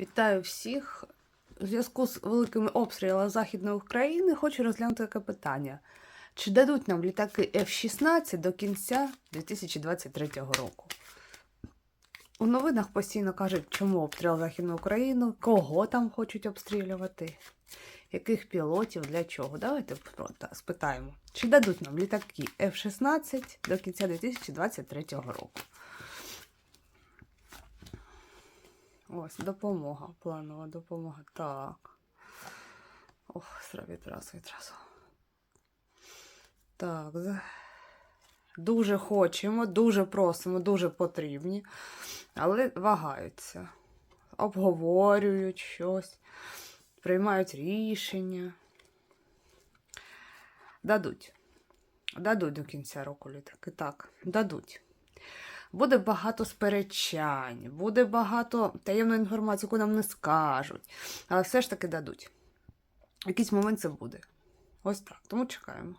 Вітаю всіх. У зв'язку з великими обстрілами Західної України хочу розглянути таке питання. Чи дадуть нам літаки F-16 до кінця 2023 року? У новинах постійно кажуть, чому обстріл Західну Україну, кого там хочуть обстрілювати, яких пілотів, для чого. Давайте спитаємо, чи дадуть нам літаки F-16 до кінця 2023 року. Ось, допомога, планова допомога. Так. Ох, відразу, відразу. Так. Дуже хочемо, дуже просимо, дуже потрібні, але вагаються. Обговорюють щось, приймають рішення. Дадуть. Дадуть до кінця року літаки. Так, дадуть. Буде багато сперечань, буде багато таємної інформації, яку нам не скажуть. Але все ж таки дадуть. В Якийсь момент це буде. Ось так. Тому чекаємо.